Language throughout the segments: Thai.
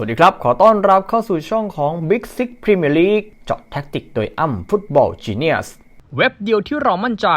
สวัสดีครับ ขอต้อนรับเข้าสู่ช่องของ Big Six Premier League เจาะแท็กติกโดยอ้ำฟุตบอล Genius เว็บเดียวที่เรามั่นใจ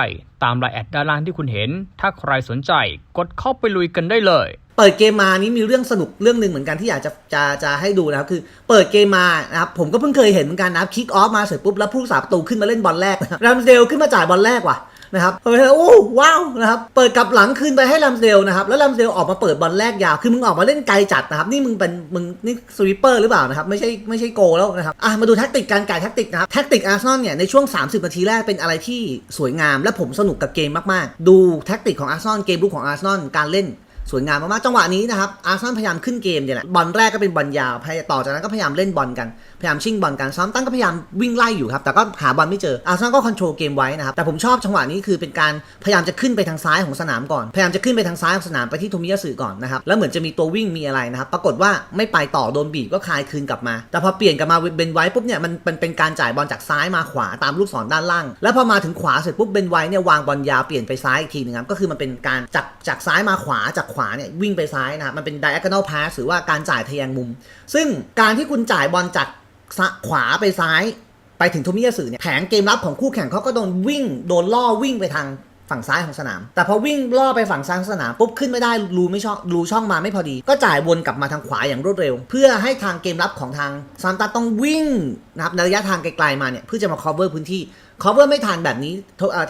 ตามรายแอดด้านล่างที่คุณเห็น ถ้าใครสนใจกดเข้าไปลุยกันได้เลย เปิดเกมมานี้มีเรื่องสนุกเรื่องหนึ่งเหมือนกันที่อยากจะจะจะให้ดูนะครับ คือเปิดเกมมานะครับผมก็เพิ่งเคยเห็นเหมือนกันนะครับคิกออฟมาเสร็จปุ๊บแล้วผู้สาประตูขึ้นมาเล่นบอลแรกแรมเดลขึ้นมาจ่ายบอลแรกว่ะ นะครับเปิดโอ้ว้าวนะครับเปิดกลับหลังคืนไปให้แรมเดลนะครับแล้วแรมเดลออกมาเปิดบอลแรกยาวคือมึงออกมาเล่นไกลจัดนะครับนี่มึงเป็นมึงนี่สวีปเปอร์หรือเปล่านะครับไม่ใช่ไม่ใช่โกแล้วนะครับอะมาดูแท็กติกการก่ายแท็กติกนะครับแท็กติกอาร์เซนอลเนี่ยในช่วง 30 นาทีแรกเป็นอะไรที่สวยงาม และผมสนุกกับเกมมากๆ ดูแท็กติกของอาร์เซนอลเกมลุกของอาร์เซนอลการเล่นสวยงามมากๆจังหวะนี้นะครับอาร์เซนอลพยายามขึ้นเกมเนี่ยแหละบอลแรกก็เป็นบอลยาวพยายามต่อจากนั้นก็พยายามเล่นบอลกัน พยายามชิงบอลกันซ้อมตั้งก็พยายามวิ่งไล่อยู่ครับแต่ก็หาบอลไม่เจออาร์เซนอลก็คอนโทรลเกมไว้นะครับแต่ผมชอบจังหวะนี้คือเป็นการพยายามจะขึ้นไปทางซ้ายของสนามก่อนพยายามจะขึ้นไปทางซ้ายของสนามไปที่โทมิยาสึก่อนนะครับแล้วเหมือนจะมีตัววิ่งมีอะไรนะครับปรากฏว่าไม่ไปต่อโดนบีบก็คลายคืนกลับมา แต่พอเปลี่ยนกลับมาเบนไว้ปุ๊บเนี่ยมันเป็นการจ่ายบอลจากซ้ายมาขวาตามลูกศรด้านล่าง แล้วพอมาถึงขวาเสร็จปุ๊บเบนไว้เนี่ยวางบอลยาวเปลี่ยนไปซ้ายอีกทีหนึงครับก็คือมันเป็นการจากจากซ้ายมาขวาจากขวาเนี่ยวิ่งไปซ้ายนะครับมันเป็น diagonal pass หรือว่าการจ่ายทะแยงมุม ซึ่งการที่คุณจ่ายบอลจาก ขวาไปซ้าย ไปถึงโทมิยาสึเนี่ยแผงเกมรับของคู่แข่งเขาก็โดนวิ่งโดนล่อวิ่งไปทางฝั่งซ้ายของสนาม แต่พอวิ่งล่อไปฝั่งซ้ายของสนามปุ๊บขึ้นไม่ได้รูไม่ช่องรูช่องมาไม่พอดี ก็จ่ายวนกลับมาทางขวาอย่างรวดเร็ว เพื่อให้ทางเกมรับของทางซานตาต้องวิ่งนะครับในระยะทางไกลๆมาเนี่ยเพื่อจะมา cover พื้นที่ cover ไม่ทันแบบนี้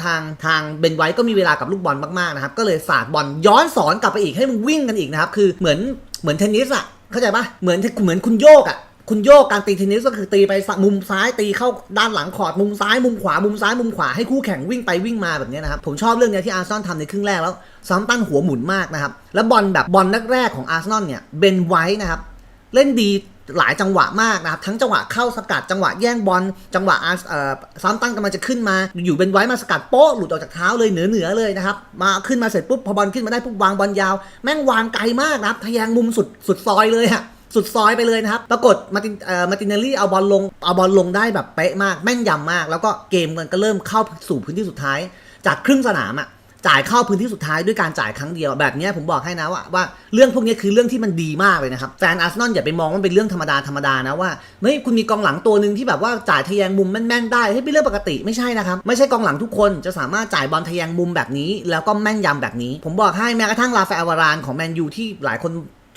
ทางทางเบนไว้ก็มีเวลากับลูกบอลมากๆนะครับก็เลยสาดบอลย้อนสอนกลับไปอีกให้มึงวิ่งกันอีกนะครับคือเหมือนเหมือนเทนนิสอะเข้าใจปะเหมือนเหมือนคุณโยกอะ คุณโยกการตีเทนนิสก็คือตีไปมุมซ้ายตีเข้าด้านหลังคอดมุมซ้ายมุมขวามุมซ้ายมุมขวาให้คู่แข่งวิ่งไปวิ่งมาแบบนี้นะครับผมชอบเรื่องเนี้ยที่อาร์เซนอลทำในครึ่งแรกแล้วซ้อมตั้นหัวหมุนมากนะครับแล้วบอลแบบบอลแรกๆของอาร์เซนอลเนี่ยเบนไว้นะครับเล่นดีหลายจังหวะมากนะครับทั้งจังหวะเข้าสกัดจังหวะแย่งบอลจังหวะอาร์เอ่อซ้อมตั้นกำลังจะขึ้นมา อยู่เบนไว้มาสกัดโป๊ะหลุดออกจากเท้าเลยเหนือเหนือเลยนะครับมาขึ้นมาเสร็จปุ๊บพอบอลขึ้นมาได้ปุ๊บวางบอลยาว แม่งวางไกลมากนะครับทะแยงมุมสุดสุดซอยเลยอะ สุดซอยไปเลยนะครับ ปรากฏมาตินเอ่อมาตินเนลลี่เอาบอลลง เอาบอลลงได้แบบเป๊ะมาก แม่นยำมาก แล้วก็เกมมันก็เริ่มเข้าสู่พื้นที่สุดท้าย จากครึ่งสนามอะจ่ายเข้าพื้นที่สุดท้ายด้วยการจ่ายครั้งเดียวแบบนี้ผมบอกให้นะว่าว่าเรื่องพวกนี้คือเรื่องที่มันดีมากเลยนะครับแฟนอาร์เซนอลอย่าไปมองว่ามันเป็นเรื่องธรรมดาธรรมดานะว่าเฮ้ยคุณมีกองหลังตัวหนึ่งที่แบบว่าจ่ายทะแยงมุมแม่นๆได้ให้เป็นเรื่องปกติไม่ใช่นะครับไม่ใช่กองหลังทุกคนจะสามารถจ่ายบอลทะแยงมุมแบบนี้ แล้วก็แม่นยำแบบนี้ ผมบอกให้แม้กระทั่งลาฟาเอลวารานของแมนยูที่หลายคน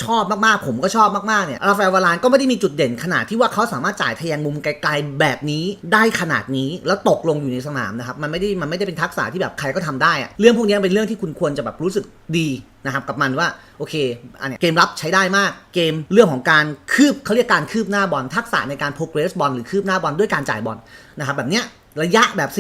ชอบมากๆ ผมก็ชอบมากๆ เนี่ย ราฟาเอลวารานก็ไม่ได้มีจุดเด่นขนาดที่ว่าเขาสามารถจ่ายทะแยงมุมไกลๆ แบบนี้ได้ขนาดนี้ แล้วตกลงอยู่ในสนามนะครับ มันไม่ได้ มันไม่ได้เป็นทักษะที่แบบใครก็ทำได้อะเรื่องพวกนี้เป็นเรื่องที่คุณควรจะแบบรู้สึกดีนะครับกับมันว่าโอเคอันเนี้ยเกมรับใช้ได้มาก เกมเรื่องของการคืบเขาเรียกการคืบหน้าบอลทักษะในการ progress บอลหรือคืบหน้าบอลด้วยการจ่ายบอลนะครับแบบเนี้ยระยะแบบ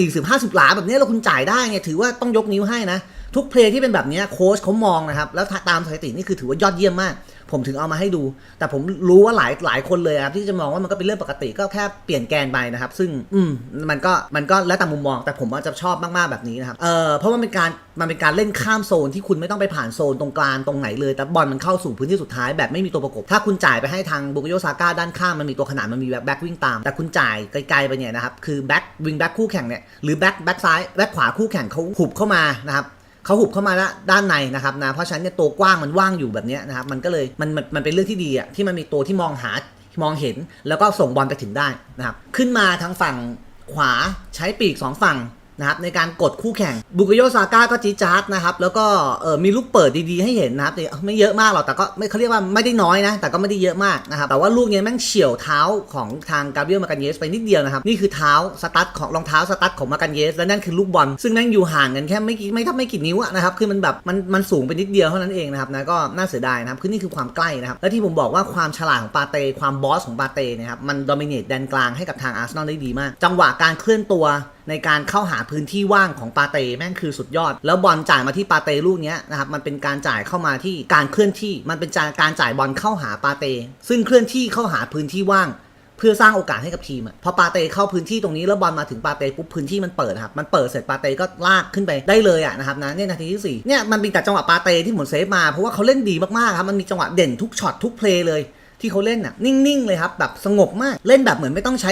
40-50 หลาแบบเนี้ยเราคุณจ่ายได้เนี่ยถือว่าต้องยกนิ้วให้นะ ทุกเพลย์ที่เป็นแบบนี้โค้ชเขามองนะครับ แล้วตามสถิตินี่คือถือว่ายอดเยี่ยมมาก ผมถึงเอามาให้ดู แต่ผมรู้ว่าหลายหลายคนเลยครับที่จะมองว่ามันก็เป็นเรื่องปกติก็แค่เปลี่ยนแกนไปนะครับ ซึ่งอืมมันก็มันก็แล้วแต่มุมมอง แต่ผมว่าจะชอบมากๆแบบนี้นะครับเออเพราะว่ามันเป็นการมันเป็นการเล่นข้ามโซนที่คุณไม่ต้องไปผ่านโซนตรงกลางตรงไหนเลย แต่บอลมันเข้าสู่พื้นที่สุดท้ายแบบไม่มีตัวประกบ ถ้าคุณจ่ายไปให้ทางบุกโยซาก้าด้านข้างมันมีตัวขนานมันมีแบ็ควิ่งตาม แต่คุณจ่ายไกลๆไปเนี่ยนะครับคือแบ็ควิงแบ็คคู่แข่งเนี่ยหรือแบ็คแบ็คซ้ายแบ็คขวาคู่แข่งเขาหุบเข้ามานะครับ เขาหุบเข้ามาละด้านในนะครับนะเพราะฉะนั้นเนี่ยตัวกว้างมันว่างอยู่แบบนี้นะครับมันก็เลยมันมันมันเป็นเรื่องที่ดีอะที่มันมีตัวที่มองหามองเห็น แล้วก็ส่งบอลไปถึงได้นะครับขึ้นมาทางฝั่งขวาใช้ปีกสองฝั่ง นะครับในการกดคู่แข่งบุกโยซาก้าก็จีจาร์ดนะครับแล้วก็เออมีลูกเปิดดีๆให้เห็นนะครับแต่ไม่เยอะมากหรอกแต่ก็ไม่เขาเรียกว่าไม่ได้น้อยนะ แต่ก็ไม่ได้เยอะมากนะครับแต่ว่าลูกเนี้ยแม่งเฉี่ยวเท้าของทางกาเบรียลมากันเยสไปนิดเดียวนะครับนี่คือเท้าสตั๊ดของรองเท้าสตั๊ดของมากันเยสและนั่นคือลูกบอลซึ่งแม่งอยู่ห่างกันแค่ไม่กี่ไม่ถ้าไม่กี่นิ้วนะครับคือมันแบบมันมันสูงไปนิดเดียวเท่านั้นเองนะครับนะก็น่าเสียดายนะครับคือนี่คือความใกล้นะครับและที่ผมบอกว่าความฉลาดของปาเต้ความบอสของปาเต้นะครับมันดอมิเนตแดนกลางให้กับทางอาร์เซนอลได้ดีมาก จังหวะการเคลื่อนตัว ในการเข้าหาพื้นที่ว่างของปาเต้แม่งคือสุดยอด แล้วบอลจ่ายมาที่ปาเต้ลูกนี้นะครับมันเป็นการจ่ายเข้ามาที่การเคลื่อนที่มันเป็นการจ่ายบอลเข้าหาปาเต้ซึ่งเคลื่อนที่เข้าหาพื้นที่ว่างเพื่อสร้างโอกาสให้กับทีมอะพอปาเต้เข้าพื้นที่ตรงนี้แล้วบอลมาถึงปาเต้ปุ๊บพื้นที่มันเปิดครับ มันเปิดเสร็จปาเต้ก็ลากขึ้นไปได้เลยอะนะครับนะเนี่ยนาทีที่สี่เนี่ยมันมีแต่จังหวะปาเต้ที่หมุนเซฟมาเพราะว่าเขาเล่นดีมากๆครับมันมีจังหวะเด่นทุกช็อตทุกเพลย์เลย ที่เขาเล่นน่ะนิ่งๆเลยครับแบบสงบมากเล่นแบบเหมือนไม่ต้องใช้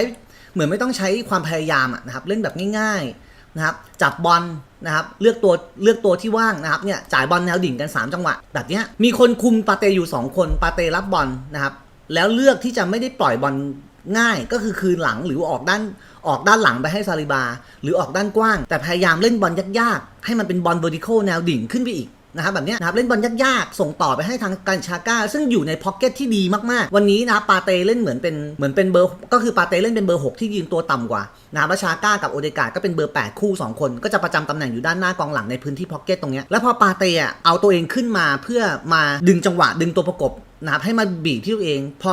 เหมือนไม่ต้องใช้ความพยายามนะครับเล่นแบบง่ายๆนะครับจับบอลนะครับเลือกตัวเลือกตัวที่ว่างนะครับเนี่ยจ่ายบอลแนวดิ่งกัน 3 จังหวะแบบนี้มีคนคุมปาเตอยู่ 2 คนปาเตรับบอลนะครับแล้วเลือกที่จะไม่ได้ปล่อยบอลง่ายก็คือคืนหลังหรือออกด้านออกด้านหลังไปให้ซาลิบา หรือออกด้านกว้าง แต่พยายามเล่นบอลยากๆ ให้มันเป็นบอลเวอร์ติโคแนวดิ่งขึ้นไปอีก นะครับแบบนี้นะครับเล่นบอลยากๆ ส่งต่อไปให้ทางการชาก้า ซึ่งอยู่ในพ็อกเก็ตที่ดีมากๆ วันนี้นะครับปาเต้เล่นเหมือนเป็นเหมือนเป็นเบอร์ ก็คือปาเต้เล่นเป็นเบอร์ 6 ที่ยืนตัวต่ำกว่านะครับแล้วชาก้ากับโอเดกาก็เป็นเบอร์ 8 คู่ 2 คน ก็จะประจำตำแหน่งอยู่ด้านหน้ากองหลังในพื้นที่พ็อกเก็ตตรงนี้แล้วพอปาเต้อะเอาตัวเองขึ้นมาเพื่อมาดึงจังหวะดึงตัวประกบนะครับให้มาบีบที่ตัวเอง พอ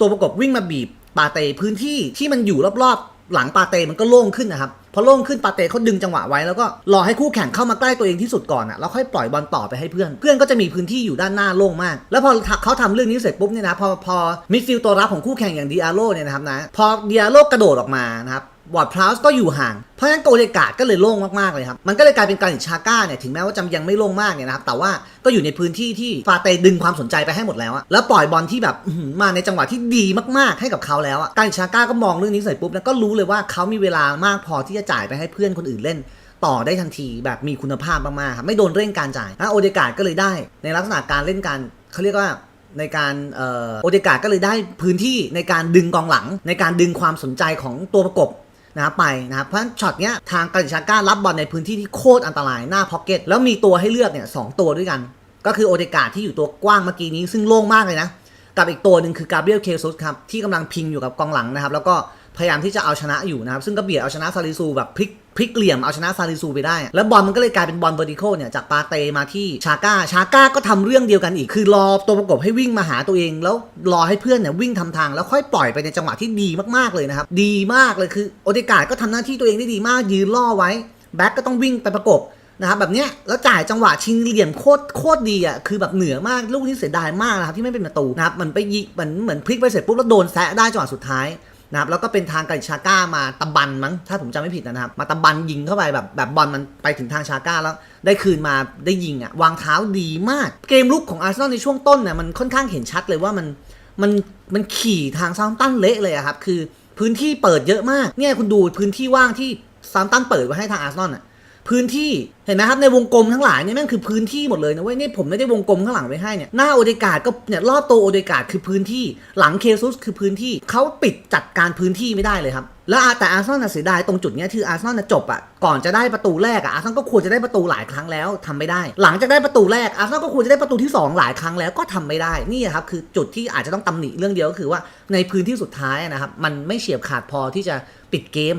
ตัวประกบวิ่งมาบีบปาเต้พื้นที่ที่มันอยู่รอบๆ หลังปาเต้มันก็โล่งขึ้นนะครับ พอโล่งขึ้นปาเต้เขาดึงจังหวะไว้แล้วก็รอให้คู่แข่งเข้ามาใกล้ตัวเองที่สุดก่อนอะแล้วค่อยปล่อยบอลต่อไปให้เพื่อน เพื่อนก็จะมีพื้นที่อยู่ด้านหน้าโล่งมาก แล้วพอเขาทำเรื่องนี้เสร็จปุ๊บเนี่ยนะพอพอมิดฟิลด์ตัวรับของคู่แข่งอย่างดิอาโลเนี่ยนะครับนะพอดิอาโลกระโดดออกมานะครับ วอร์ดพราวส์ก็อยู่ห่าง เพราะฉะนั้นโกเลกาดก็เลยโล่งมากๆเลยครับ มันก็เลยกลายเป็นการชาก้าเนี่ยถึงแม้ว่าจะยังไม่โล่งมากเนี่ยนะครับ แต่ว่าก็อยู่ในพื้นที่ที่ฟาเตดึงความสนใจไปให้หมดแล้วอะแล้วปล่อยบอลที่แบบมาในจังหวะที่ดีมากๆให้กับเขาแล้วอะการชาก้าก็มองเรื่องนี้เสร็จปุ๊บแล้วก็รู้เลยว่าเขามีเวลามากพอที่จะจ่ายไปให้เพื่อนคนอื่นเล่นต่อได้ทันทีแบบมีคุณภาพมากๆครับไม่โดนเร่งการจ่ายแล้วโอเดกาดก็เลยได้ ในลักษณะการเล่นการเขาเรียกว่าในการออโอเดกาดก็เลยได้พื้นที่ในการดึงกองหลัง ในการดึงความสนใจของตัวประกบ นะครับไปนะครับเพราะฉะนั้นช็อตเนี้ยทางกาลิชาก้ารับบอลในพื้นที่ที่โคตรอันตรายหน้าพ็อกเก็ตแล้วมีตัวให้เลือกเนี่ยสองตัวด้วยกัน ก็คือโอเดกาที่อยู่ตัวกว้างเมื่อกี้นี้ซึ่งโล่งมากเลยนะกับอีกตัวหนึ่งคือกาเบรียลเคซุสครับที่กำลังพิงอยู่กับกองหลังนะครับแล้วก็พยายามที่จะเอาชนะอยู่นะครับซึ่งก็เบียดเอาชนะซาลิซูแบบพลิก พลิกเหลี่ยมเอาชนะซาลิซูไปได้ แล้วบอลมันก็เลยกลายเป็นบอลเวอร์ติโคเนี่ยจากปาเตมาที่ชาก้าชาก้าก็ทำเรื่องเดียวกันอีกคือรอตัวประกบให้วิ่งมาหาตัวเอง แล้วรอให้เพื่อนเนี่ยวิ่งทำทางแล้วค่อยปล่อยไปในจังหวะที่ดีมากๆเลยนะครับดีมากเลยคือโอเดกาดก็ทำหน้าที่ตัวเองได้ดีมากยืนล่อไว้แบ็กก็ต้องวิ่งไปประกบนะครับแบบเนี้ยแล้วจ่ายจังหวะชิงเหลี่ยมโคตรโคตรดีอะคือแบบเหนือมากลูกนี้เสียดายมากนะครับที่ไม่เป็นประตูนะครับมันไปยิงเหมือนเหมือนพลิกไปเสร็จปุ๊บแล้วโดนแซะได้จังหวะสุดท้าย นะครับแล้วก็เป็นทางกาชาก้ามาตะบันมั้งถ้าผมจำไม่ผิดนะครับมาตะบันยิงเข้าไปแบบแบบบอลมันไปถึงทางชาก้าแล้วได้คืนมาได้ยิงอะวางเท้าดีมาก เกมลุกของอาร์เซนอลในช่วงต้นเนี่ยมันค่อนข้างเห็นชัดเลยว่ามันมันมันขี่ทางซามตันเละเลยครับคือพื้นที่เปิดเยอะมากเนี่ยคุณดูพื้นที่ว่างที่ซามตันเปิดไว้ให้ทางอาร์เซนอลอะ พื้นที่เห็นไหมครับในวงกลมทั้งหลายเนี่ยแม่งคือพื้นที่หมดเลยนะเว้ยนี่ผมไม่ได้วงกลมข้างหลังไว้ให้เนี่ยหน้าโอเดกาดก็เนี่ยรอบตัวโอเดกาดคือพื้นที่ หลังเคซุสคือพื้นที่เขาปิดจัดการพื้นที่ไม่ได้เลยครับแล้วแต่อาร์เซนอลน่ะเสียดายตรงจุดนี้คืออาร์เซนอลน่ะจบอะก่อนจะได้ประตูแรกอะอาร์เซนอลก็ควรจะได้ประตูหลายครั้งแล้วทำไม่ได้ หลังจากได้ประตูแรกอาร์เซนอลก็ควรจะได้ประตูที่สองหลายครั้งแล้วก็ทำไม่ได้นี่ครับคือจุดที่อาจจะต้องตำหนิเรื่องเดียวก็คือว่าในพื้นที่สุดท้ายนะครับมันไม่เฉียบขาดพอที่จะปิดเกม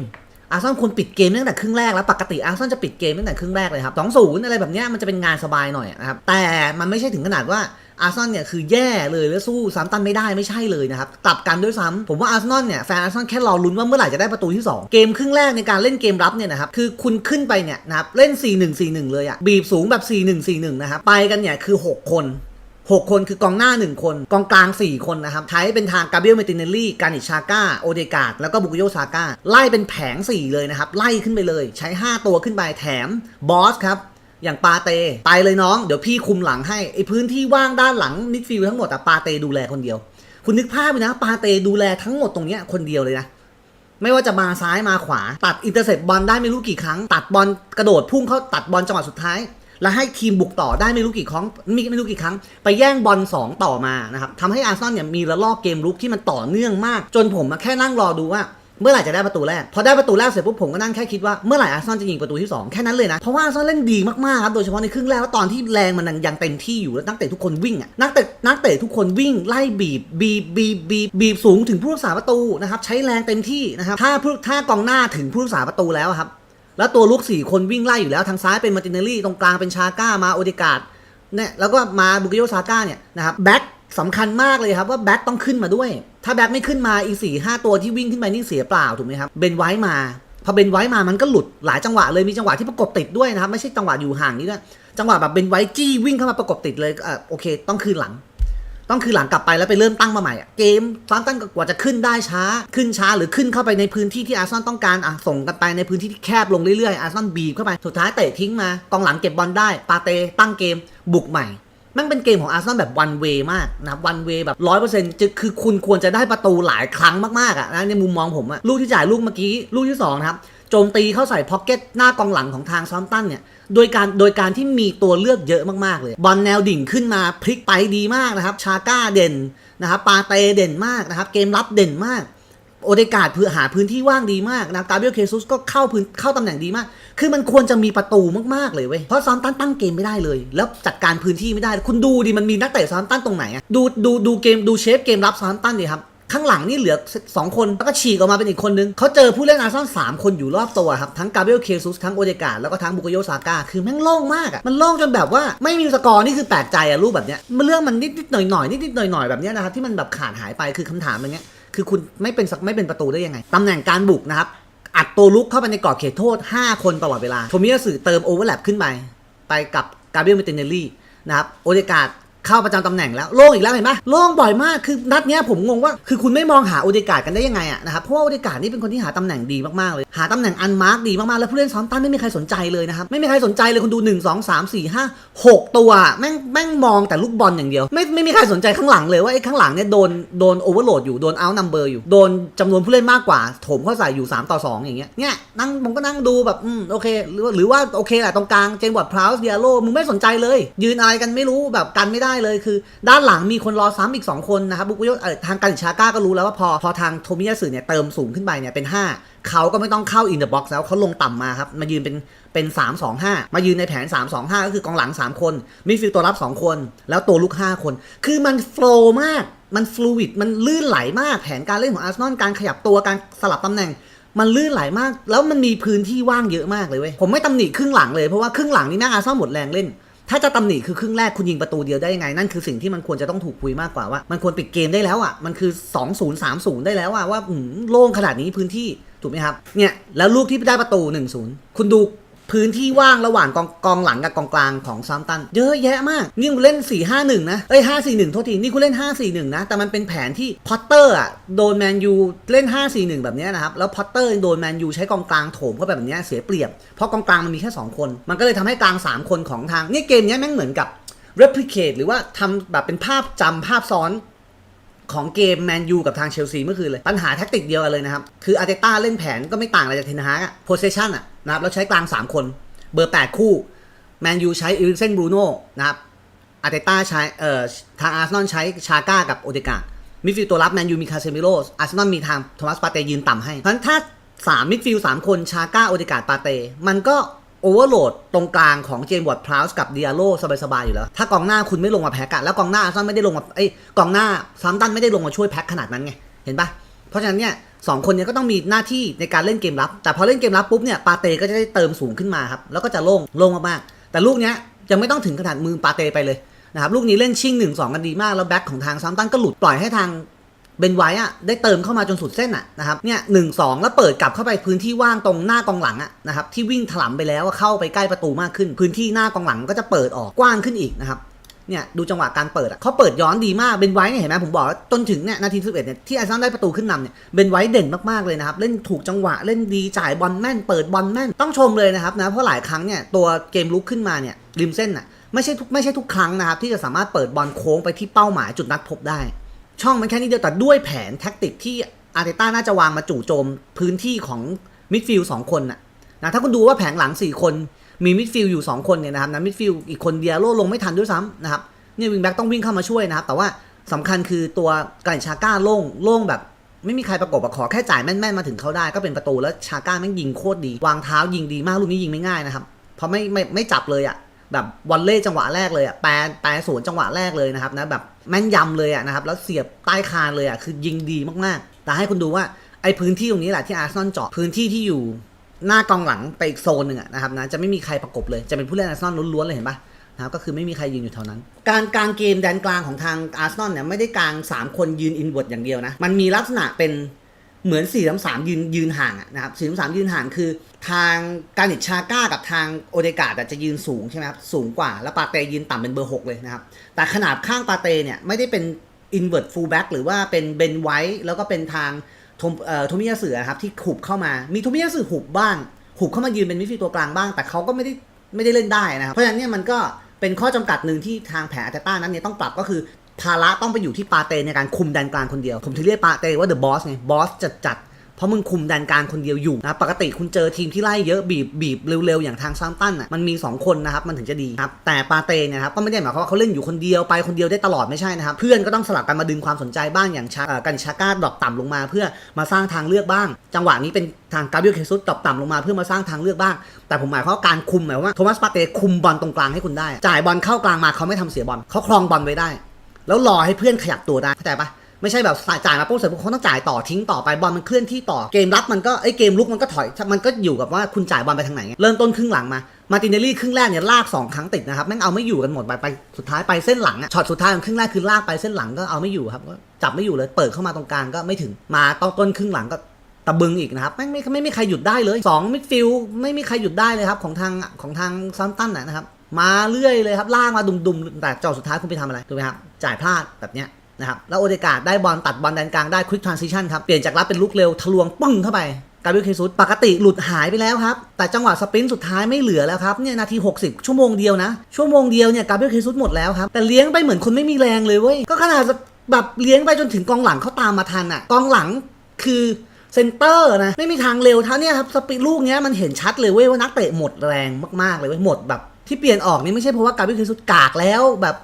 อาร์ซอลควรปิดเกมตั้งแต่ครึ่งแรกแล้วปกติอาร์ซอลจะปิดเกมตั้งแต่ครึ่งแรกเลยครับสองศูนย์อะไรแบบนี้มันจะเป็นงานสบายหน่อยนะครับแต่มันไม่ใช่ถึงขนาดว่าอาร์ซอลเนี่ยคือแย่เลยแล้วสู้ซ้ำตันไม่ได้ไม่ใช่เลยนะครับกลับกันด้วยซ้ำผมว่าอาร์ซอลเนี่ยแฟนอาร์ซอลแค่รอลุ้นว่าเมื่อไหร่จะได้ประตูที่ 2 เกมครึ่งแรกในการเล่นเกมรับเนี่ยนะครับคือคุณขึ้นไปเนี่ยนะครับเล่น 4-1-4-1 เลยอะบีบสูงแบบ 4-1-4-1นะครับไปกันเนี่ยคือ 6 คน 6 คนคือกองหน้า 1 คน กองกลาง 4 คนนะครับ ใช้เป็นทางกาเบรียลเมติเนลลี่ กานิชาก้า โอเดกาดแล้วก็บุกโยซาก้า ไล่เป็นแผง 4 เลยนะครับ ไล่ขึ้นไปเลย ใช้ 5 ตัวขึ้นไปแถมบอสครับ อย่างปาเต ไปเลยน้อง เดี๋ยวพี่คุมหลังให้ไอ้พื้นที่ว่างด้านหลังมิดฟิลด์ทั้งหมดอะปาเตดูแลคนเดียว คุณนึกภาพไปนะ ปาเตดูแลทั้งหมดตรงเนี้ยคนเดียวเลยนะไม่ว่าจะมาซ้ายมาขวา ตัดอินเตอร์เซปบอลได้ไม่รู้กี่ครั้ง ตัดบอลกระโดดพุ่งเข้าตัดบอลจังหวะสุดท้าย แล้วให้ทีมบุกต่อได้ไม่รู้กี่ครั้งไม่รู้กี่ครั้ง ไปแย่งบอล2ต่อมานะครับทำให้อาร์เซนอลเนี่ยมีระลอกเกมลุกที่มันต่อเนื่องมาก จนผมมาแค่นั่งรอดูว่าเมื่อไหร่จะได้ประตูแรก พอได้ประตูแรกเสร็จปุ๊บผมก็นั่งแค่คิดว่าเมื่อไหร่อาร์ซอลจะยิงประตูที่ 2 แค่นั้นเลยนะ เพราะว่าอาร์ซอลเล่นดีมากๆครับโดยเฉพาะในครึ่งแรกแล้วตอนที่แรงมันยังเต็มที่อยู่แล้วนักเตะทุกคนวิ่งอะนักเตะนักเตะทุกคนวิ่งไล่บีบบีบบีบบีบบีบสูงถึงผู้รักษาประตูนะครับใช้แรงเต็มที่นะครับถ้าผู้ถ้ากองหน้าถึงผู้รักษาประตูแล้วครับ แล้วตัวลุกสี่คนวิ่งไล่อยู่แล้วทางซ้ายเป็นมาร์ตินเนลลี่ตรงกลางเป็นชาก้ามาโอเดกาดเนี่ยแล้วก็มาบุกโยซาก้าเนี่ยนะครับแบ็คสำคัญมากเลยครับว่าแบ็คต้องขึ้นมาด้วย ถ้าแบ็คไม่ขึ้นมาอีกสี่ห้าตัวที่วิ่งขึ้นไปนี่เสียเปล่าถูกไหมครับเบนไว้มา พอเบนไว้มามันก็หลุดหลายจังหวะเลยมีจังหวะที่ประกบติดด้วยนะครับไม่ใช่จังหวะอยู่ห่างนี้ด้วยจังหวะแบบเบนไว้จี้วิ่งเข้ามาประกบติดเลยเออโอเค ต้องคืนหลัง ต้องคือหลังกลับไปแล้วไปเริ่มตั้งมาใหม่อะเกมฟามตั้งกว่าจะขึ้นได้ช้า ขึ้นช้าหรือขึ้นเข้าไปในพื้นที่ที่อาร์ซอลต้องการอะส่งกันไปในพื้นที่ที่แคบลงเรื่อยๆอาร์ซอลบีบเข้าไปสุดท้ายเตะทิ้งมากองหลังเก็บบอลได้ปาเตตั้งเกมบุกใหม่มันเป็นเกมของอาร์เซนอลแบบวันเวมากนะวันเวแบบร้อยเปอร์เซ็นต์คือคุณควรจะได้ประตูหลายครั้งมากๆอะนะในมุมมองผมอะลูกที่จ่ายลูกเมื่อกี้ ลูกที่สองนะครับ โจมตีเข้าใส่พ็อกเก็ตหน้ากองหลังของทางซอมตันเนี่ยโดยการโดยการที่มีตัวเลือกเยอะมากๆเลย บอลแนวดิ่งขึ้นมาพลิกไปดีมากนะครับ ชาก้าเด่นนะครับปาเตเด่นมากนะครับ เกมรับเด่นมาก โอเดกาดเพื่อหาพื้นที่ว่างดีมากนะกาเบียลเคซุสก็เข้าพื้นเข้าตำแหน่งดีมาก คือมันควรจะมีประตูมากๆเลยเว้ยเพราะซอมตันตั้งเกมไม่ได้เลย แล้วจัดการพื้นที่ไม่ได้ คุณดูดิมันมีนักเตะซอมตันตรงไหนอะดูดูดูเกมดูเชฟเกมรับซอมตันดิครับ ข้างหลังนี่เหลือ 2 คนแล้วก็ฉีกออกมาเป็นอีกคนนึงเขาเจอผู้เล่นอาร์เซนอลสามคนอยู่รอบตัวครับ ทั้งกาเบรียลเคซุสทั้งโอเดกาแล้วก็ทั้งบุกโยซาก้าคือแม่งโล่งมากอะมันโล่งจนแบบว่าไม่มีสกอร์นี่คือแปลกใจอะรูปแบบเนี้ยมันเรื่องมันนิดนิดหน่อยหน่อยนิดนิดหน่อยหน่อยแบบเนี้ยนะครับที่มันแบบขาดหายไปคือคำถามอย่างเงี้ยคือคุณไม่เป็นไม่เป็นประตูได้ยังไงตำแหน่งการบุกนะครับอัดตัวลุกเข้าไปในกรอบเขตโทษ 5 คนตลอดเวลาโทมิยาสึเติมโอเวอร์แลปขึ้นไปไปกับกาเบรียลเมติเนลลี่นะครับโอเดกาด เข้าประจำตำแหน่งแล้วโล่งอีกแล้วเห็นปะโล่งบ่อยมากคือนัดเนี้ยผมงงว่าคือคุณไม่มองหาโอเดกาดกันได้ยังไงอะนะครับเพราะว่าโอเดกาดนี่เป็นคนที่หาตำแหน่งดีมากๆเลย หาตำแหน่งอันมาร์กดีมากๆแล้วผู้เล่นซ้อมตันไม่มีใครสนใจเลยนะครับไม่มีใครสนใจเลยคุณดู 1 2 3 4 5 6 ตัวแม่งแม่งมองแต่ลูกบอลอย่างเดียว ไม่ไม่มีใครสนใจข้างหลังเลยว่าไอ้ข้างหลังเนี่ยโดนโดนโอเวอร์โหลดอยู่โดนเอาท์นัมเบอร์อยู่โดนจำนวนผู้เล่นมากกว่าโถมเข้าใส่อยู่ 3 ต่อ 2 อย่างเงี้ยเนี่ยนั่งผมก็นั่งดูแบบอืมโอเคหรือว่าหรือว่าโอเคแหละตรงกลางเจนบอร์ดพราวส์เดียโลมึงไม่สนใจเลย ยืนอะไรกันไม่รู้แบบกันไม่ได้เลยคือ ด้านหลังมีคนรอซ้ำอีก 2 คนนะครับบุกโยเอ่อทางการิชาก้าก็รู้แล้วว่าพอพอทางโทมิยาสึเนี่ยเติมสูงขึ้นไปเนี่ยเป็น 5 เขาก็ไม่ต้องเข้าอินเดอะบ็อกซ์แล้วเขาลงต่ำมาครับ มายืนเป็นเป็น 3 2 5 มายืนในแผน 3 2 5 ก็คือกองหลัง 3 คนมิดฟิลด์ตัวรับ 2 คน แล้วตัวลุก 5 คน คือมันโฟล์มากมันฟลูอิดมันลื่นไหลมากแผนการเล่นของอาร์เซนอลการขยับตัวการสลับตำแหน่งมันลื่นไหลมาก แล้วมันมีพื้นที่ว่างเยอะมากเลยเว้ย ผมไม่ตำหนิครึ่งหลังเลย เพราะว่าครึ่งหลังนี่แม่อาร์เซนอลหมดแรงเล่น ถ้าจะตำหนิคือครึ่งแรกคุณยิงประตูเดียวได้ยังไง นั่นคือสิ่งที่มันควรจะต้องถูกคุยมากกว่าว่า มันควรปิดเกมได้แล้วอะมันคือ 2 0 3 0 ได้แล้วอะว่าโล่งขนาดนี้พื้นที่ถูกไหมครับเนี่ยแล้วลูกที่ได้ประตู 1-0 คุณดู พื้นที่ว่างระหว่างกองกองหลังกับกองกลางของซัมตันเยอะแยะมาก นี่คุณเล่น 4-5-1 นะ เอ้ย 5-4-1 โทษที นี่คุณเล่น 5-4-1 นะ แต่มันเป็นแผนที่พอตเตอร์อะโดนแมนยูเล่น 5-4-1 แบบเนี้ยนะครับ แล้วพอตเตอร์โดนแมนยูใช้กองกลางโถมเข้าแบบเนี้ยเสียเปรียบ เพราะกองกลางมันมีแค่ 2 คน มันก็เลยทำให้กลาง 3 คนของทางนี่เกมเนี้ยแม่งเหมือนกับ replicate หรือว่าทำแบบเป็นภาพจำภาพซ้อน ของเกมแมนยูกับทางเชลซีเมื่อคืนเลย ปัญหาแท็กติกเดียวกันเลยนะครับ คืออาร์เตต้าเล่นแผนก็ไม่ต่างอะไรจากเทนฮากอะโพเซชันอะนะครับแล้วใช้กลาง 3 คน เบอร์ 8 คู่แมนยูใช้อิริเซนบรูโน่นะครับอาร์เตต้าใช้เอ่อทางอาร์เซนอลใช้ชาก้ากับโอเดกามิดฟิลด์ตัวรับแมนยูมีคาเซมิโรอาร์เซนอลมีทางโทมัสปาเตยืนต่ำให้เพราะฉะนั้นถ้า3มิดฟิลด์3คนชาก้าโอเดกาปาเตมันก็ โอเวอร์โหลดตรงกลางของเจมส์วอร์ดพราวส์กับเดิอาโลสบายๆอยู่แล้ว ถ้ากองหน้าคุณไม่ลงมาแพ็กอะแล้วกองหน้าซนอลไม่ได้ลงมาเอ้กองหน้าซัมตันไม่ได้ลงมาช่วยแพ็กขนาดนั้นไง เห็นปะเพราะฉะนั้นเนี่ยสองคนเนี้ก็ต้องมีหน้าที่ในการเล่นเกมรับ แต่พอเล่นเกมรับปุ๊บเนี่ยปาเต้ก็จะได้เติมสูงขึ้นมาครับแล้วก็จะโล่งโล่งมากๆแต่ลูกเนี้ยยังไม่ต้องถึงขนาดมือปาเต้ไปเลยนะครับลูกนี้เล่นชิ่งหนึ่งสองกันดีมากแล้วแบ็คของทางซัมตันก็หลุดปล่อยให้ทาง เบนไว้อะได้เติมเข้ามาจนสุดเส้นอะนะครับเนี่ยหนึ่งสองแล้วเปิดกลับเข้าไปพื้นที่ว่างตรงหน้ากองหลังอะนะครับที่วิ่งถลำไปแล้วเข้าไปใกล้ประตูมากขึ้น พื้นที่หน้ากองหลังก็จะเปิดออกกว้างขึ้นอีกนะครับเนี่ยดูจังหวะการเปิดอะเขาเปิดย้อนดีมากเบนไว้เนี่ยเห็นไหมผมบอกแล้วจนถึงเนี่ยนาทีสิบเอ็ดเนี่ยที่อาร์เซนอลได้ประตูขึ้นนำเนี่ยเบนไว้เด่นมากๆเลยนะครับเล่นถูกจังหวะเล่นดีจ่ายบอลแม่นเปิดบอลแม่นต้องชมเลยนะครับนะเพราะหลายครั้งเนี่ยตัวเกมลุกขึ้นมาเนี่ยริมเส้นอะไม่ใช่ทุกไม่ใช่ทุกครั้งนะครับที่จะสามารถเปิดบอลโค้งไปที่เป้าหมายจุดนัดพบได้ ช่องมันแค่นี้เดียวแต่ด้วยแผนแท็กติกที่อาร์เตต้าน่าจะวางมาจู่โจมพื้นที่ของมิดฟิลด์สองคนน่ะนะถ้าคุณดูว่าแผงหลัง 4 คนมีมิดฟิลด์อยู่ 2 คนเนี่ยนะครับนะมิดฟิลด์อีกคนเดียโลลงไม่ทันด้วยซ้ำนะครับเนี่ยวิงแบ็กต้องวิ่งเข้ามาช่วยนะครับ แต่ว่าสำคัญคือตัวการชาก้าโล่งโล่งแบบไม่มีใครประกบอะขอแค่จ่ายแม่นๆมาถึงเขาได้ก็เป็นประตูแล้วชาก้าแม่งยิงโคตรดี วางเท้ายิงดีมากลูกนี้ยิงไม่ง่ายนะครับเพราะไม่ไม่ไม่จับเลยอะ แบบวอลเล่จังหวะแรกเลยอะแปรแปรสวนจังหวะแรกเลยนะครับนะแบบแม่นยำเลยอะนะครับแล้วเสียบใต้คานเลยอะคือยิงดีมากๆ แต่ให้คุณดูว่าไอ้พื้นที่ตรงนี้แหละที่อาร์เซนอลเจาะพื้นที่ที่อยู่หน้ากองหลังไปอีกโซนหนึ่งอะนะครับนะจะไม่มีใครประกบเลยจะเป็นผู้เล่นอาร์เซนอลล้วนๆเลยเห็นปะนะครับก็คือไม่มีใครยืนอยู่แถวนั้น การกลางเกมแดนกลางของทางอาร์เซนอลเนี่ยไม่ได้กลาง 3 คนยืนอินเวอร์อย่างเดียวนะ มันมีลักษณะเป็น เหมือน4ี่สามยืนยืนห่างนะครับสี่สามยืนห่างคือ ทางการิชชาก้ากับทางโอเดกาจะยืนสูงใช่ไหมครับสูงกว่า แล้วปาเตยืนต่ำเป็นเบอร์ 6 เลยนะครับ แต่ขนาดข้างปาเตเนี่ยไม่ได้เป็นอินเวอร์ full back หรือว่าเป็นเบนไวท์แล้วก็เป็นทางโทมเอ่อทมิยาสึอะครับที่หุบเข้ามา มีโทมิยาสึหุบบ้าง หุบเข้ามายืนเป็นมิดฟิลด์ตัวกลางบ้าง แต่เขาก็ไม่ได้ไม่ได้เล่นได้นะครับเพราะฉะนั้นเนี่ยมันก็เป็นข้อจำกัดหนึ่งที่ทางแผนอาร์เตต้านั้นเนี่ยต้องปรับก็คือ ภาระต้องไปอยู่ที่ปาเตในการคุมแดนกลางคนเดียว ผมถึงเรียกปาเตว่าเดอะบอสไงบอสจัดจัดเพราะมึงคุมแดนกลางคนเดียวอยู่นะปกติคุณเจอทีมที่ไล่เยอะบีบบีบเร็วๆ อย่างทางซามตันอะมันมี 2 คนนะครับ มันถึงจะดีครับแต่ปาเตเนี่ยนะครับก็ไม่ได้หมายความว่าเขาเล่นอยู่คนเดียวไปคนเดียวได้ตลอดไม่ใช่นะครับ เพื่อนก็ต้องสลับกันมาดึงความสนใจบ้างอย่างชากันชาก้าดรอปต่ำลงมาเพื่อมาสร้างทางเลือกบ้าง จังหวะนี้เป็นทางกาเบรียลเคซุสดรอปต่ำลงมาเพื่อมาสร้างทางเลือกบ้าง แต่ผมหมายความว่าการคุมหมายว่าโทมัสปาเต้คุมบอลตรงกลางให้คุณได้ จ่ายบอลเข้ากลางมาเขาไม่ทำเสียบอลเขาครองบอลไว้ได้ แล้วรอให้เพื่อนขยับตัวได้เข้าใจปะไม่ใช่แบบจ่ายมาปุ๊บเสร็จปุ๊บเขาต้องจ่ายต่อทิ้งต่อไปบอลมันเคลื่อนที่ต่อเกมรับมันก็ไอ้เกมลุกมันก็ถอยมันก็อยู่กับว่าคุณจ่ายบอลไปทางไหนเริ่มต้นครึ่งหลังมามาตินเนลลี่ครึ่งแรกเนี่ยลากสองครั้งติดนะครับแม่งเอาไม่อยู่กันหมดไปไปสุดท้ายไปเส้นหลังอะช็อตสุดท้ายของครึ่งแรกคือลากไปเส้นหลังก็เอาไม่อยู่ครับก็จับไม่อยู่เลยเปิดเข้ามาตรงกลางก็ไม่ถึงมาต้นต้นครึ่งหลังก็ตะบึงอีกนะครับไม่ไม่ไม่มีใครหยุดได้เลยสองมิดฟิลด์ไม่มีใครหยุดได้เลยครับของทางของทางซัมตันนะครับมาเรื่อยเลยครับลากมาดุมๆแต่จอสุดท้ายคุณไปทำอะไรถูกไหมครับ จ่ายพลาดแบบเนี้ยนะครับแล้วโอเดกาได้บอลตัดบอลแดนกลางได้ควิกทรานซิชันครับเปลี่ยนจากรับเป็นลุกเร็วทะลวงปึ้งเข้าไปกาบรียลเคซุสปกติหลุดหายไปแล้วครับ แต่จังหวะสปรินต์สุดท้ายไม่เหลือแล้วครับเนี่ยนาที 60 ชั่วโมงเดียวนะ ชั่วโมงเดียวเนี่ยกาบรียลเคซุสหมดแล้วครับ แต่เลี้ยงไปเหมือนคนไม่มีแรงเลยเว้ย ก็ขนาดแบบเลี้ยงไปจนถึงกองหลังเขาตามมาทันอะ กองหลังคือเซนเตอร์นะ ไม่มีทางเร็วเท่านี่ยครับสปีดลูกเนี้ยมันเห็นชัดเลยเว้ยว่านักเตะหมดแรงมากๆเลยเว้ยหมดแบบที่เปลี่ยนออกนี่ไม่ใช่เพราะว่าการวิเคราะห์กากแล้วแบบ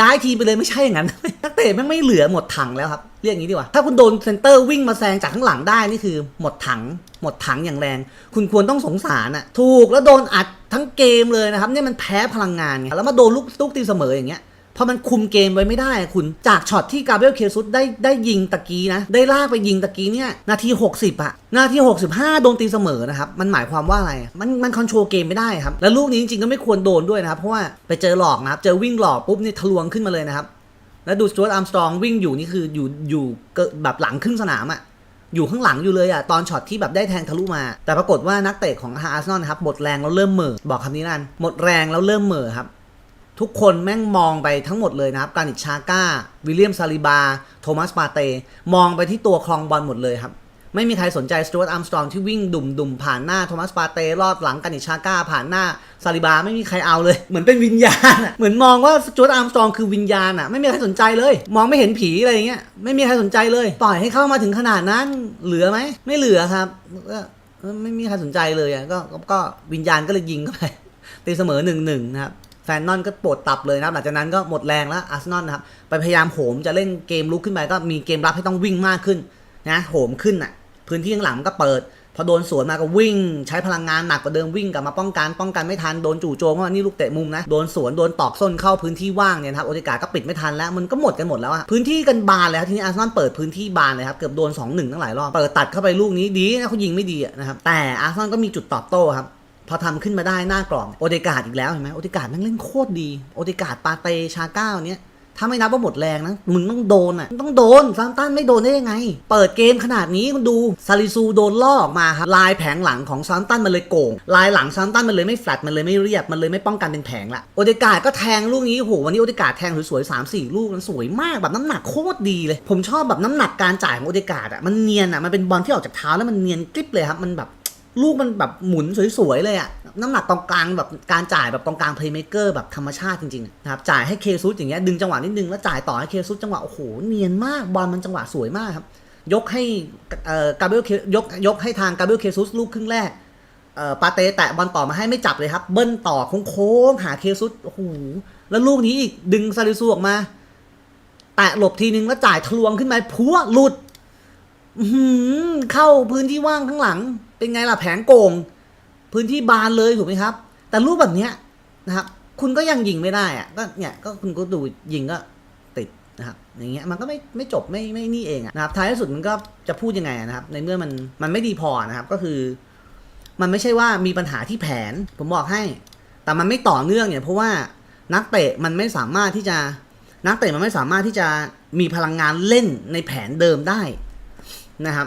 ย้ายทีมไปเลยไม่ใช่อย่างนั้น นักเตะแม่งไม่เหลือหมดถังแล้วครับ เรียกอย่างนี้ดีกว่า ถ้าคุณโดนเซนเตอร์วิ่งมาแซงจากข้างหลังได้นี่คือ หมดถัง หมดถังอย่างแรง คุณควรต้องสงสารอะ ถูกแล้วโดนอัดทั้งเกมเลยนะครับเนี่ยมันแพ้พลังงานไง แล้วมาโดนลูกลูกตีเสมออย่างเงี้ย พอมันคุมเกมไว้ไม่ได้คุณจากช็อตที่กาเบรียลเคซุสได้ได้ยิงตะกี้นะ ได้ลากไปยิงตะกี้เนี่ย นาที 60อะนาที 65 โดนตีเสมอนะครับ มันหมายความว่าอะไร มันมันคอนโทรลเกมไม่ได้ครับ แล้วลูกนี้จริงๆก็ไม่ควรโดนด้วยนะครับ เพราะว่าไปเจอหลอกนะครับ เจอวิ่งหลอกปุ๊บนี่ทะลวงขึ้นมาเลยนะครับ แล้วดูสจวตอาร์มสตรองวิ่งอยู่นี่คืออยู่อยู่แบบหลังครึ่งสนามอะอยู่ข้างหลังอยู่เลยอะตอนช็อตที่แบบได้แทงทะลุมา แต่ปรากฏว่านักเตะของอาร์เซนอลนะครับหมดแรงแล้วเริ่มเหม่อบอกคำนี้นั่นหมดแรงแล้วเริ่มเหม่อครับ ทุกคนแม่งมองไปทั้งหมดเลยนะครับ การิชาก้า วิลเลียมซาลิบา โทมัสปาเต มองไปที่ตัวคลองบอลหมดเลยครับ ไม่มีใครสนใจสจวตอาร์มสตรองที่วิ่งดุ่มดุมผ่านหน้าโทมัสปาเตรอดหลังการิชาก้า ผ่านหน้าซาลิบาไม่มีใครเอาเลย เหมือนเป็นวิญญาณเหมือนมองว่าสจวตอาร์มสตรองคือวิญญาณอะไม่มีใครสนใจเลย มองไม่เห็นผีอะไรเงี้ยไม่มีใครสนใจเลย ปล่อยให้เข้ามาถึงขนาดนั้นเหลือไหมไม่เหลือครับก็ไม่มีใครสนใจเลยอะก็ก็วิญญาณก็เลยยิงเข้าไปตีเสมอหนึ่งหนึ่งนะครับ แฟนนอนก็ปวดตับเลยนะครับหลังจากนั้นก็หมดแรงแล้วอาร์เซนอลนะครับไปพยายามโหมจะเล่นเกมลุกขึ้นไปก็มีเกมรับให้ต้องวิ่งมากขึ้นนะโหมขึ้นอะพื้นที่ข้างหลังมันก็เปิด พอโดนสวนมาก็วิ่ง ใช้พลังงานหนักกว่าเดิมวิ่งกลับมาป้องกันป้องกันไม่ทันโดนจู่โจมเข้ามานี่ลูกเตะมุมนะโดนสวนโดนตอกส้นเข้าพื้นที่ว่างเนี่ยนะครับโอติกาก็ปิดไม่ทันแล้วมันก็หมดกันหมดแล้วอะพื้นที่กันบานแล้วทีนี้อาร์เซนอลเปิดพื้นที่บานเลยครับเกือบโดน2-1ตั้งหลายรอบเปิดตัดเข้าไปลูกนี้ดีนะเขายิงไม่ดีนะครับแต่อาร์เซนอลก็มีจุดตอบโต้ครับ พอทำขึ้นมาได้หน้ากล่องโอเดกาดอีกแล้วเห็นไหมโอเดกาดแม่งเล่นโคตรดีโอเดกาดปาเตชาก้าเนี้ยถ้าไม่นับว่าหมดแรงนะ มึงต้องโดนอะ ต้องโดนซามตันไม่โดนได้ยังไง เปิดเกมขนาดนี้คุณดูซาลิซูโดนล่อออกมาครับ ลายแผงหลังของซามตันมันเลยโก่ง ลายหลังซามตันมันเลยไม่แฟลตมันเลยไม่เรียบ มันเลยไม่ป้องกันเป็นแผงละ โอเดกาดก็แทงลูกนี้ โห วันนี้โอเดกาดแทงสวยๆสามสี่ลูกมันสวยมากแบบน้ำหนักโคตรดีเลย ผมชอบแบบน้ำหนักการจ่ายของโอเดกาดอะ มันเนียนอะ มันเป็นบอลที่ออกจากเท้าแล้วมันเนียนกริบเลยครับ มันแบบ ลูกมันแบบหมุนสวยๆเลยอะน้ำหนักตรงกลางแบบการจ่ายแบบตรงกลางเพลย์เม k เกอร์แบบธรรมชาติจริงๆนะครับจ่ายให้เคซุสอย่างเงี้ยดึงจังหวะนิดนึงแล้วจ่ายต่อให้เคซุสจังหวะโอ้โหเนียนมากบอลมันจังหวะสวยมากครับยกให้เอ่อกาเบรียลยกยกให้ทางกาเบรียลเคซุสลูกครึ่งแรกเอ่อปาเตแตะบอลต่อมาให้ไม่จับเลยครับเบิ้ลต่อโค้งๆหาเคซุสโอ้โหแล้วลูกนี้อีกดึงซาลิซูออกมาแตะหลบทีนึงแล้วจ่ายทะลวงขึ้นมาพัวหลุดเข้าพื้นที่ว่างข้างหลัง เป็นไงล่ะแผงโกง พื้นที่บานเลยถูกไหมครับ แต่รูปแบบเนี้ยนะครับ คุณก็ยังยิงไม่ได้อะก็เนี่ยก็คุณก็ดูยิงก็ติดนะครับ อย่างเงี้ยมันก็ไม่ไม่จบไม่ไม่นี่เองอะนะครับท้ายที่สุดมันก็จะพูดยังไงนะครับ ในเมื่อมันมันไม่ดีพอนะครับก็คือ มันไม่ใช่ว่ามีปัญหาที่แผน ผมบอกให้ แต่มันไม่ต่อเนื่องเนี่ยเพราะว่านักเตะมันไม่สามารถที่จะนักเตะมันไม่สามารถที่จะมีพลังงานเล่นในแผนเดิมได้นะครับ